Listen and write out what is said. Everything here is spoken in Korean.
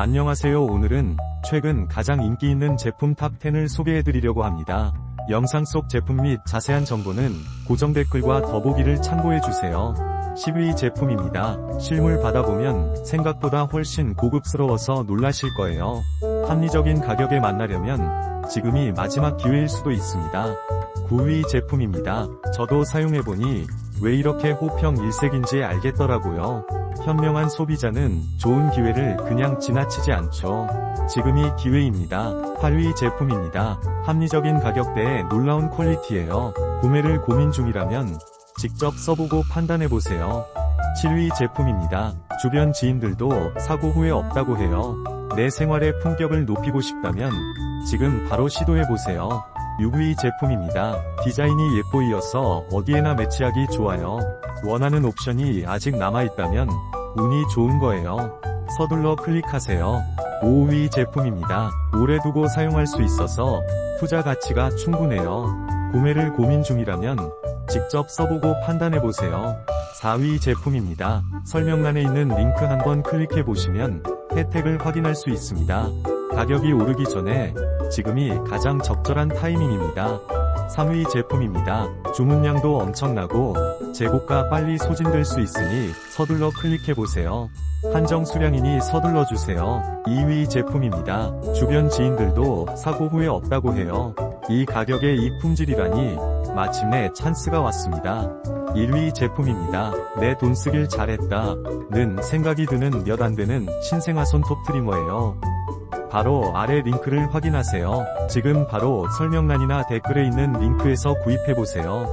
안녕하세요 오늘은 최근 가장 인기 있는 제품 탑10을 소개해드리려고 합니다. 영상 속 제품 및 자세한 정보는 고정 댓글과 더보기를 참고해주세요. 10위 제품입니다. 실물 받아보면 생각보다 훨씬 고급스러워서 놀라실 거예요. 합리적인 가격에 만나려면 지금이 마지막 기회일 수도 있습니다. 9위 제품입니다. 저도 사용해보니 왜 이렇게 호평 일색인지 알겠더라고요. 현명한 소비자는 좋은 기회를 그냥 지나치지 않죠. 지금이 기회입니다. 8위 제품입니다. 합리적인 가격대에 놀라운 퀄리티예요. 구매를 고민 중이라면 직접 써보고 판단해보세요. 7위 제품입니다. 주변 지인들도 사고 후회 없다고 해요. 내 생활의 품격을 높이고 싶다면 지금 바로 시도해보세요. 6위 제품입니다. 디자인이 예뻐이어서 어디에나 매치하기 좋아요. 원하는 옵션이 아직 남아있다면 운이 좋은 거예요. 서둘러 클릭하세요. 5위 제품입니다. 오래 두고 사용할 수 있어서 투자 가치가 충분해요. 구매를 고민 중이라면 직접 써보고 판단해보세요. 4위 제품입니다. 설명란에 있는 링크 한번 클릭해보시면 혜택을 확인할 수 있습니다. 가격이 오르기 전에 지금이 가장 적절한 타이밍입니다. 3위 제품입니다. 주문량도 엄청나고 재고가 빨리 소진될 수 있으니 서둘러 클릭해보세요. 한정 수량이니 서둘러 주세요. 2위 제품입니다. 주변 지인들도 사고 후회 없다고 해요. 이 가격에 이 품질이라니 마침내 찬스가 왔습니다. 1위 제품입니다. 내 돈 쓰길 잘했다. 는 생각이 드는 몇 안 되는 신생아 손톱 트리머예요. 바로 아래 링크를 확인하세요. 지금 바로 설명란이나 댓글에 있는 링크에서 구입해보세요.